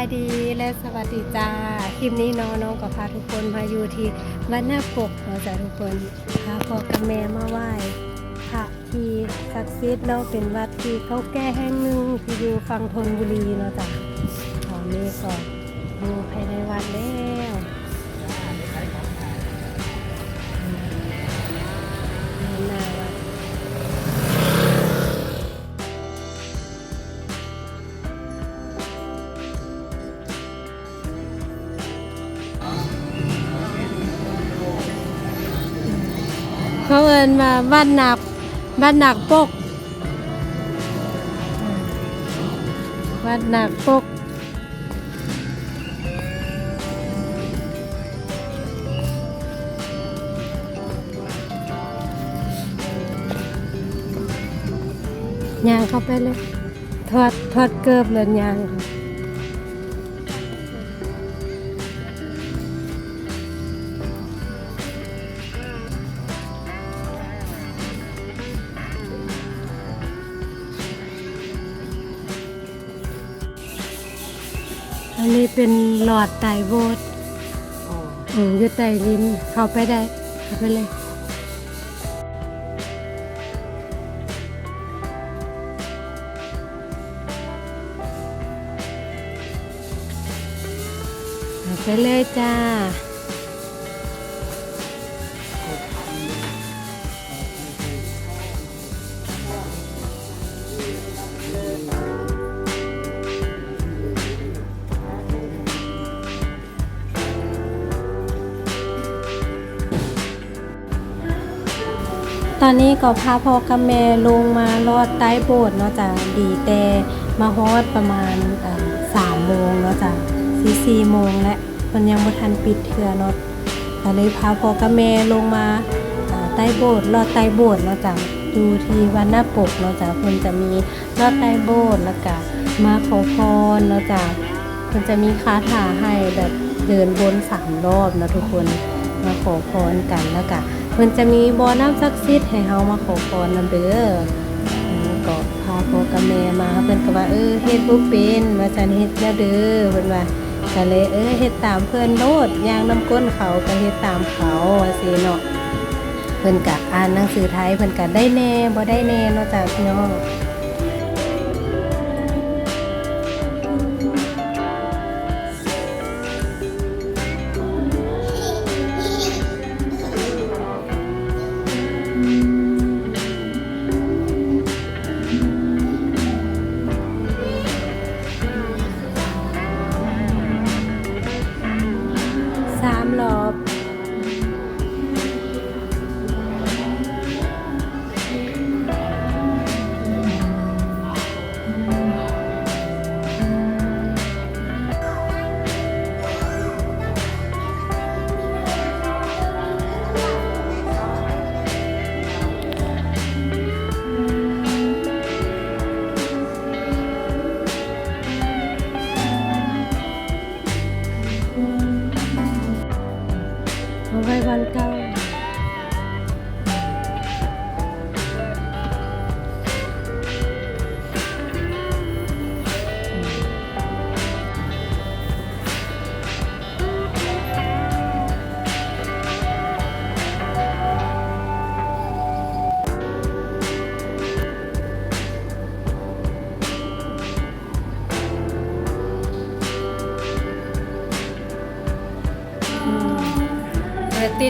ายดีและสวัสดีจ้า คลิปนี้น้องน้องก็พาทุกคนมาอยู่ที่วัดหน้าปกเนาะจ้าทุกคนพาพ่อกับแม่มาไหว้พระที่ศักดิ์สิทธิ์เนาเป็นวัดที่เขาแก่แห่งหนึ่งที่อยู่ฝั่งธนบุรีเนาะจ้าตอนนี้ก็อยู่ภายในวัดแล้วนา เขาเอินมาบ้านหนักบ้านหนักปกบ้านหนักปกยางเข้าไปเลย ทอดทอดเกิบเลยยาง เป็นหลอดไตโบสถ์อืมอยู่ใต้ลิ้นเข้าไปได้เข้าไปเลยเอาไปเลยจ้า ตอนนี้ก็พาพ่อกับแม่ลงมาลอดใต้โบสถ์เนาะจ้ะดีแต่มาฮอดประมาณสามโมงเนาะจ้ะสี่สี่โมงและมันยังบ่ทันปิดเทือเนาะก็เลยพาพ่อกับแม่ลงมาใต้โบสถ์ลอดใต้โบสถ์เนาะจ้ะดูที่วันหน้าปกเนาะจ้ะเพิ่นจะมีลอดใต้โบสถ์แล้วก็มาขอพรเนาะจ้ะเพิ่นจะมีคาถาให้แบบเดินบนสามรอบเนาะทุกคนมาขอพรกันแล้วก็ พิ่นจะมีบ่อน้ำศักดิ์สิทธิ์ให้เฮามาขอพรนำเด้อก็พาพ่อกับแม่มาเพิ่นก็ว่าเออเฮ็ดบ่เป็นว่าจันเฮ็ดแล้วเด้อเพิ่นว่าก็เลยเออเฮ็ดตามเพิ่นโลดย่างน้ำก้นเขาก็เฮ็ดตามเขาว่าซี่เนาะเพิ่นก็อ่านหนังสือไทยเพิ่นก็ได้แน่บ่ได้แน่เนาะจ้ะพี่น้อง สามรอบ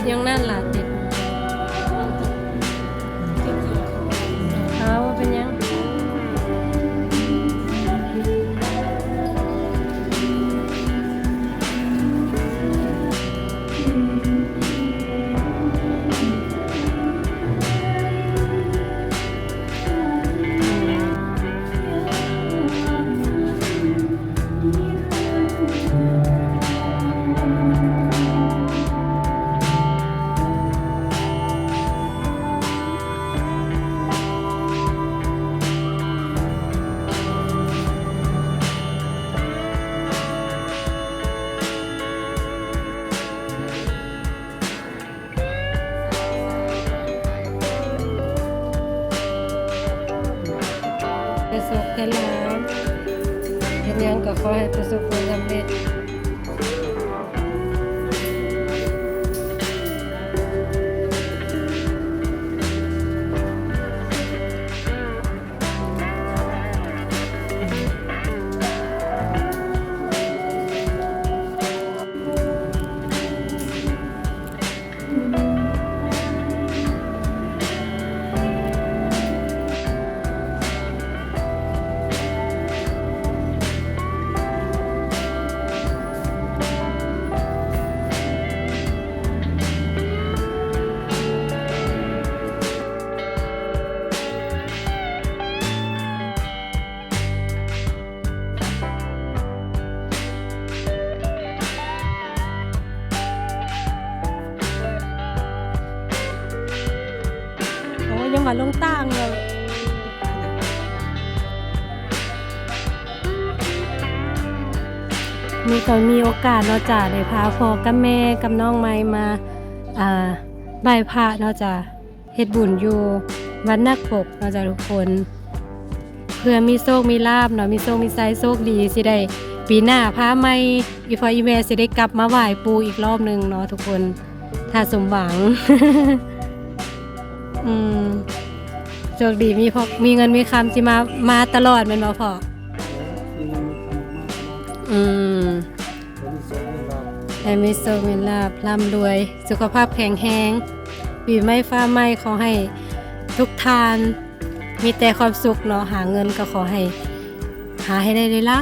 ดยังนั่นล่ะ เห็น หยังก็ขอให้ประสบผลสำเร็จ โอ้ยยังว่าลงต่างเลยมีก็มีโอกาสเนาะจ้ะได้พาพ่อกับแม่กับน้องไม้มาอ่าไหว้พระเนาะจ้ะเฮ็ดบุญอยู่วัดนักปกเนาะจ้ะทุกคน เพื่อมีโชคมีลาบเนาะมีโชคมีไซโชคดีสิได้ปีหน้าพาไม่อีพออีแม่สิได้กลับมาไหว้ปูอีกรอบนึงเนาะทุกคนถ้าสมหวัง อืมโชคดีมีพอมีเงินมีคำสิมามาตลอดแมันบ่พออืมให้มีโชคมีลาบร่ำรวย สุขภาพแข็งแรงปีไม่ฟ้าไม่ขอให้ทุกทาน มีแต่ความสุขเนาะหาเงินก็ขอให้ หาให้ได้หลา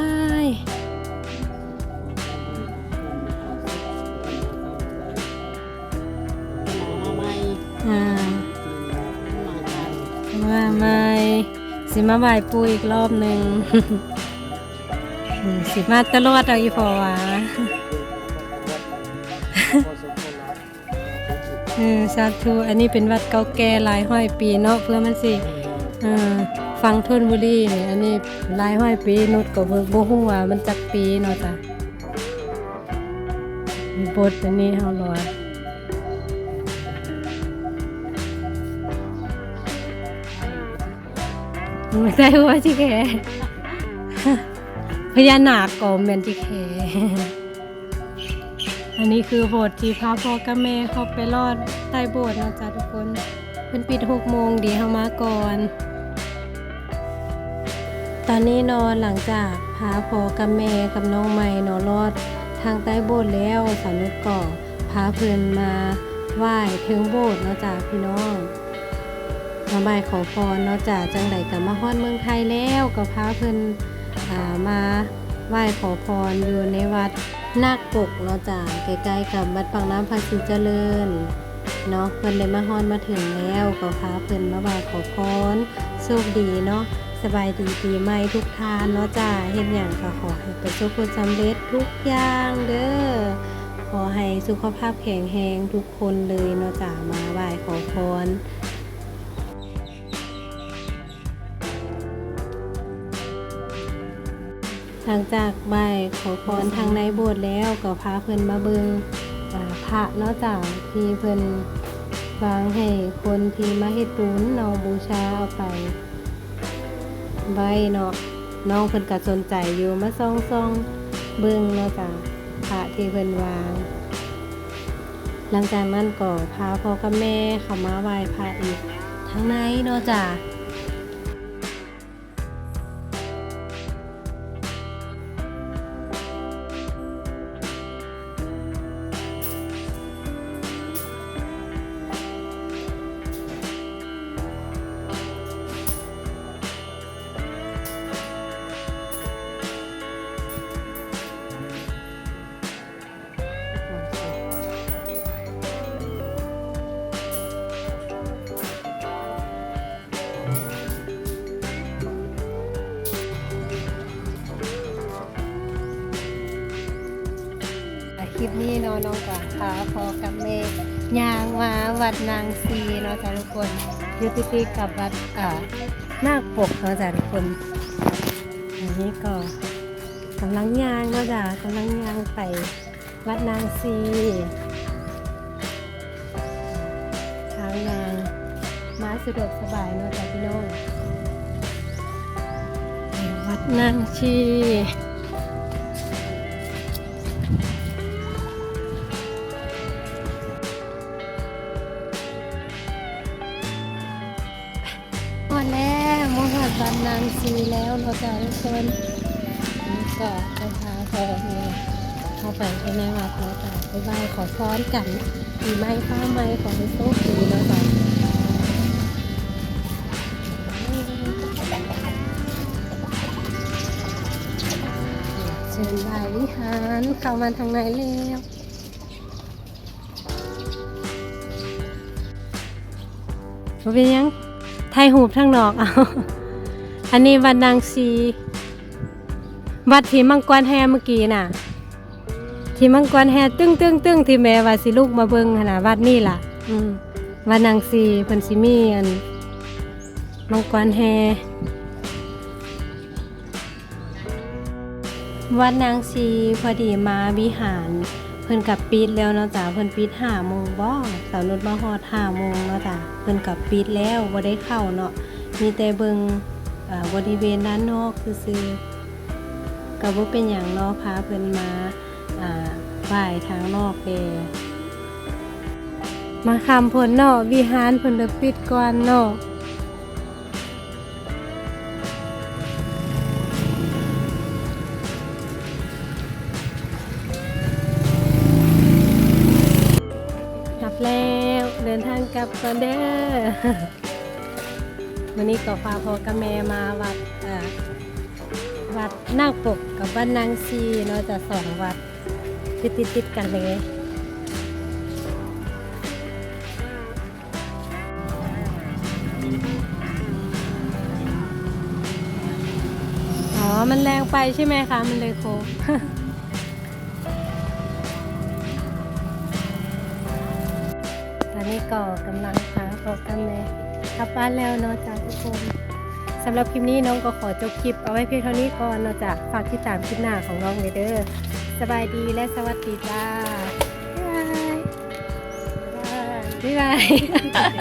สิมาบายปูอีกรอบหนึ่งสิมาตลอดเอาอีพอวะเออสาธุอันนี้เป็นวัดเก่าแก่หลายห้อยปีเนาะเพื่อมันสิเออฟังทุนบุรีนี่อันนี้หลายห้อยปีนุดก็บ่บ่ฮู้ว่ามันจักปีเนาะจ้ะมีบทอันนี้เฮารอ ไม่ใช่ว่าจิแคพญานาคก็แมนจิแคอันนี้คือโบสถ์ที่พระพ่อกับแม่เขาไปรอดใต้โบสถ์นะจ๊ะทุกคนเป็นปิดหกโมงดีเขามาก่อน ตอนนี้นอนหลังจากพาพ่อกับแม่กับน้องใหม่นอนรอดทางใต้โบสถ์แล้วสาวนุชก็พาเพื่อนมาไหว้ถึงโบสถ์นะจ้ะพี่น้อง มาบายขอพรเนาะจากจังใดกับมาฮอดเมืองไทยแล้วก็พาเพิ่นมาไหว้ขอพรอยู่ในวัดนาคปกเนาะจาใกล้ๆกับวัดปากน้ำภาษีเจริญเนาะเพิ่นได้มาฮอดมาถึงแล้วก็พาเพิ่นมาไหว้ขอพรโชคดีเนาะสบายดีปีใหม่ทุกทานเนาะจ้าเฮ็ดหยังก็ขอให้ประสบผลสำเร็จทุกอย่างเด้อขอให้สุขภาพแข็งแรงทุกคนเลยเนาะจ้ามาไหว้ขอพร หลังจากไหว้ขอพรทางในโบสถ์แล้วก็พาเพิ่นมาเบิงอ่าพระเนอกจากที่เพิ่นวางให้คนที่มาเฮ็ดบุญเนาะบูชาเอาไปไว้เนาะน้องเพิ่นก็สนใจอยู่มาซ่องซ่องเบิ่งเนาะจ้ะพระที่เพิ่นวาง หลังจากนั้นก็พาพ่อกับแม่เข้ามาไหว้พระอีกทางในเนาะจ้ะ นี้เนาะน้องกับพาพอกับแม่ย่างมาวัดนางซีเนาะจ้ะทุกคนอยู่ติดๆกับวัดอ่านาคปกเนาะจ้ะทุกคนอันนี้ก็กำลังย่างเนาะจ้ะกำลังย่างไปวัดนางซีทางยางมาสะดวกสบายเนาะจ้ะพี่น้องวัดนางชี บ้วมาบันนางซีแล้วเราจะทุกคนนี่ก็จะพาพอเนี่ยเข้าไปในวัดเราจะไปไหว้ขอพรกันปีใหม่ฟ้าใหม่ขอให้โชคดีเนาะจ้ะเชิญไหว้วิหารเข้ามาทางไหนแล้วเป็นยัง ไทยหูบทางนอกเอาอันนี้วัดนางซีวัดที่มังกรแฮเมื่อกี้น่ะ ที่มังกรแฮตึ้งตึ้งตึ้งที่แม่ว่าสิลูกมาเบิงหั่นน่ะวัดนี่ล่ะ อืมวัดนางซีเพิ่นสิมีอันมังกรแฮวัดนางซีพอดีมาวิหาร พิ่นกับปิดแล้วเนาะจ้ะเพิ่นปิดห้าโมงบ่สาวนุชมาฮอดห้าโมงเนาะจ้ะเพิ่นกับปิดแล้วบ่ได้เข้าเนาะมีแต่เบิงอ่าบริเวณด้านนอกคือซื่อก็บ่เป็นหยังนาะพาเพิ่นมาอ่าไหว้ทางนอกเดมาคำเพิ่นเนาะวิหารเพิ่นเดปิดก่อนเนาะก ก่อนเด้อวันนี้ก็พาพ่อกับแม่มาวัดวัดนาคปกกับวัดนางซีเนาะจะสองวัดติดติดติดกันเลยอ๋อ มันแรงไปใช่ไหมคะ มันเลยโค้ง ตอกำลังพาพ่อกับแม่กลับบ้านแล้วเนาะจ้าทุกคนสำหรับคลิปนี้น้องก็ขอจบคลิปเอาไว้เพียงเท่านี้ก่อนเนาะจ้ะฝากติดตามคลิปหน้าของน้องเลยเด้อสบายดีและสวัสดีจ้าบ๊ายบายบ๊ายบาย